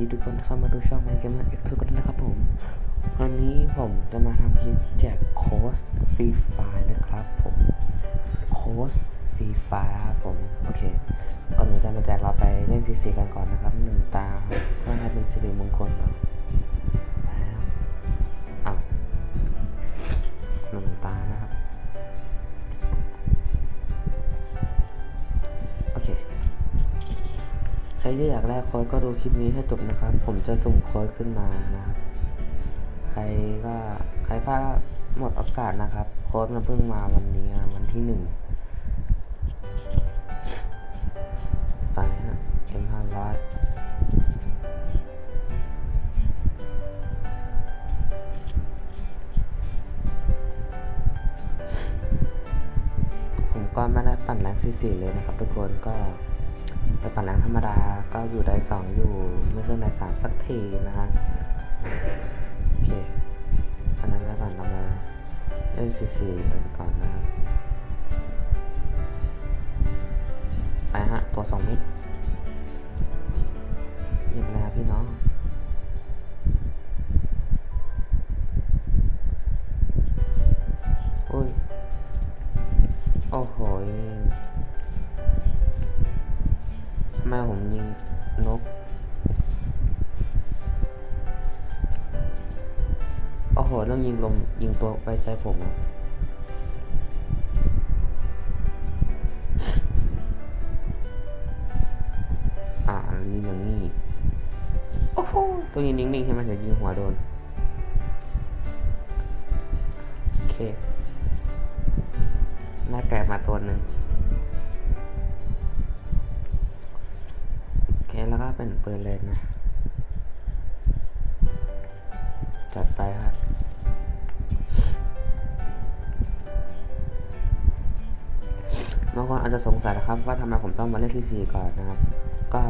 ดีทุกคนเข้ามาดูช่อง My Gamer X ทุกคนนะครับผมวันนี้ผมจะมาทำคลิปแจกโค้ดฟรีไฟนะครับผมโค้ดฟรีไฟผมโอเคก่อนหนูจะมาแจกเราไปเล่นซีซีกันก่อนนะครับหนึ่งตาเพื่อให้เป็นสิริม รที่อยากได้โค้ดก็ดูคลิปนี้ให้จบนะครับ ผมจะสุ่มโค้ดขึ้นมานะครับ ใครก็ใครพลาดหมดโอกาสนะครับ โค้ดมันเพิ่งมาวันนี้วันที่หนึ่งไปฮะเอ็มห้าร้อยผมก็ไม่ได้ปั่นแรงสี่สี่เลยนะครับทุกคนก็ ไปปั่นแรงธรรมดาก็อยู่ได้สองอยู่ไม่ขึ้นได้สามสักทีนะฮะโอเคอันนั้นแล้วก่อนเรามาเล่นสี่สี่กันก่อนนะครับไปฮะตัวสองมิดหยิงแล้วพี่น้อง อ้โห ต้องยิงลมยิงตัวไปใจผมอะอ่าลีอย่างนี้ โอ้โหตัวยิงนิ่งๆใช่ไหมเดี๋ยวยิงหัวโดน โอเคได้แกะมาตัวหนึ่งโอเค แล้วก็เป็นปืนเลยนะ จัดไปครับางคนอาจจะสงสัยนะครับ ว่าทำไมผมต้องมาเล่นที่ 4 ก่อนนะครับ ก็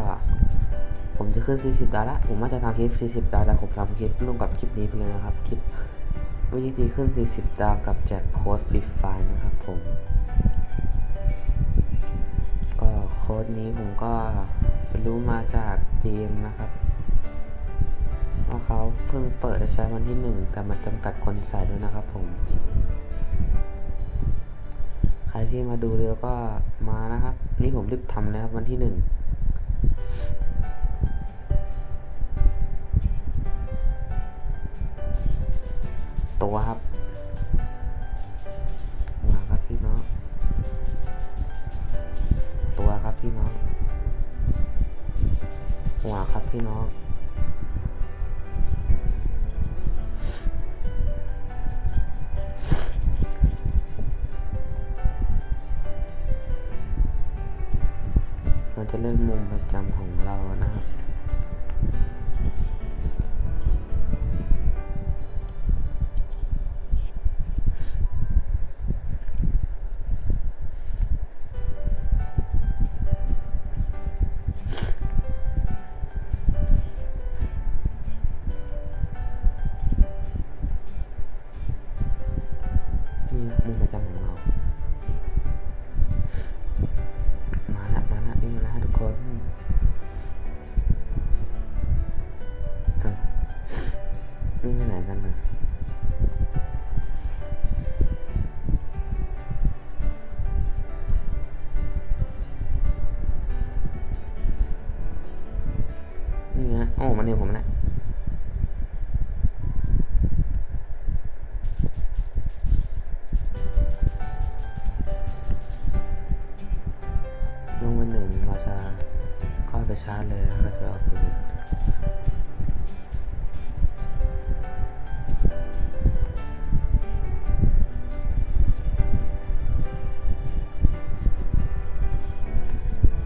ผมจะขึ้น 40 ดาวละ ผมว่าจะทำคลิป 40 ดาวแต่ผมทำคลิปร่วมกับคลิปนี้ไปเลยนะครับ คลิปวิธีขึ้น 40 ดาวกับแจกโค้ดฟรีไฟล์นะครับผม ก็โค้ดนี้ผมก็รู้มาจากจีมนะครับว่าเขาเพิ่งเปิดใช้วันที่หนึ่งแต่มันจำกัดคนใส่ด้วยนะครับผม ที่มาดูเร็วก็มานะครับ นี่ผมรีบทำนะครับวันที่หนึ่งตัวครับมาครับพี่น้องตัวครับพี่น้องหัวครับพี่น้อง จะเล่นมุมประจำของเรานะครับ จะเข้าไปชาร์จเลยแล้วก็จะเอาปืน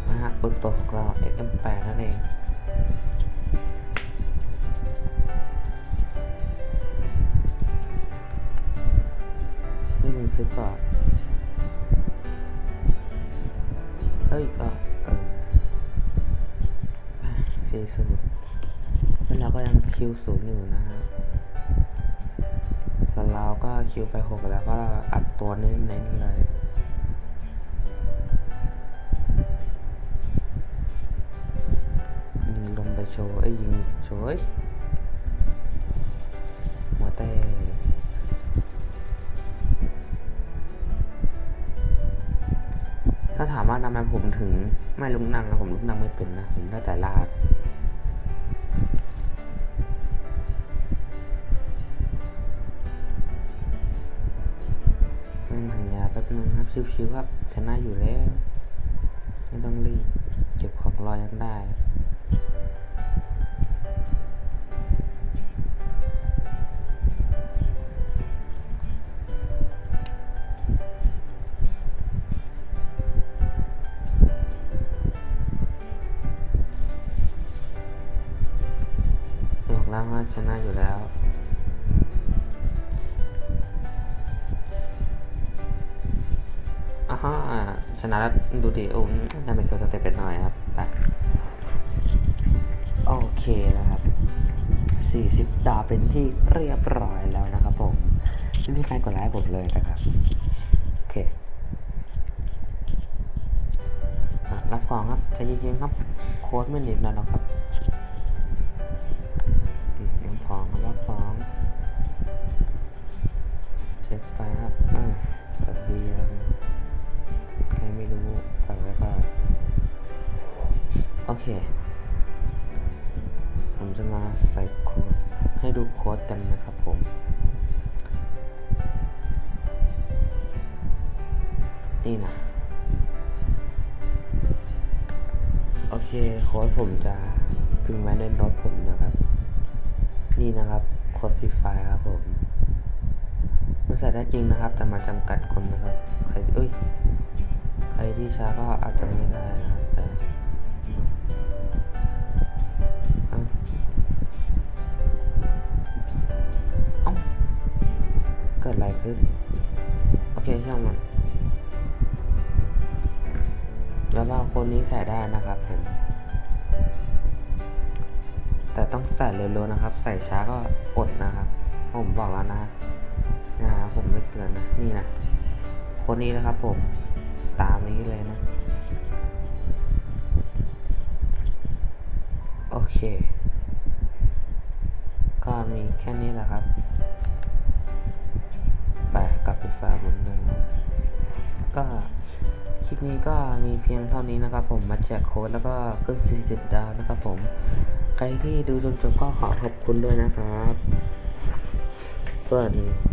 นะฮะปืนตัวของเรา XM8 นั่นเองไม่ลืมซื้อก่อนเฮ้ยก็เออ สี่ศูนย์แล้วเราก็ยังคิวศูนย์อยู่นะฮะส่วนเราก็คิวไปหกแล้วก็อัดตัวเน้นๆเลยยิงลงไปโชว์ไอ้ยิงโชว์ ไมผมถึงไม่ลุกนั่งนะผมลุกนั่งไม่เป็นนะผมได้แต่ลากนั่งหันยาแป๊บนึงครับชิวๆครับชนะอยู่แล้ว ไม่ต้องรีบ บอกแล้วว่าชนะอยู่แล้ว อ่าฮะชนะแล้วดูดิโอ้ทำเป็นตัวสเต็ปเป็นหน่อยครับไปโอเคนะครับ 40 ดาวเป็นที่เรียบร้อยแล้วนะครับผมไม่มีใครกดไลค์ผมเลยนะครับ โอเค รับของครับใจเย็นๆครับ โค้ดไม่หนีบนะหรอกครับ ของครับรับของเช็คไปครับอ่าสเบียงใครไม่รู้ฝากไว้ก่อนโอเค ผมจะมาใส่โค้ดให้ดูโค้ดกันนะครับผมนี่นะโอเคโค้ดผมจะพิมพ์ไว้ในโน้ตผมนะครับ นี่นะครับโค้ดฟรีไฟล์ครับผมมันใส่ได้จริงนะครับ แต่มาจำกัดคนนะครับ ใครเอ้ยใครที่ช้าก็อาจจะไม่ได้นะครับแต่เอ้าเอ้าเกิดอะไรขึ้น โอเคช่างมันแล้วว่าคนนี้ใส่ได้นะครับผม แต่ต้องใส่เร็วๆนะครับ ใส่ช้าก็อดนะครับ ผมบอกแล้วนะนะครับผมไม่เตือนนะ นี่นะ คนนี้นะครับผม ตามนี้เลยนะ โอเค ก็มีแค่นี้แหละครับ ไปกลับไปฟ้าเหมือนเดิมก็คลิปนี้ก็มีเพียงเท่านี้นะครับผมมาแจกโค้ดแล้วก็ขึ้น 40 ดาวนะครับผม ใครที่ดูจนจบก็ขอขอบคุณด้วยนะครับ ส่วน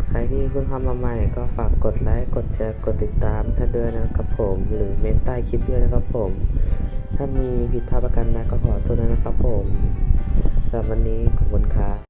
ใครที่เพิ่งเข้ามาใหม่ก็ฝากกดไลค์ กดแชร์ กดติดตามท่านด้วยนะครับผม หรือเมนใต้คลิปด้วยนะครับผม ถ้ามีผิดพลาดประการใดก็ขอโทษด้วยนะครับผมสำหรับวันนี้ขอบคุณครับ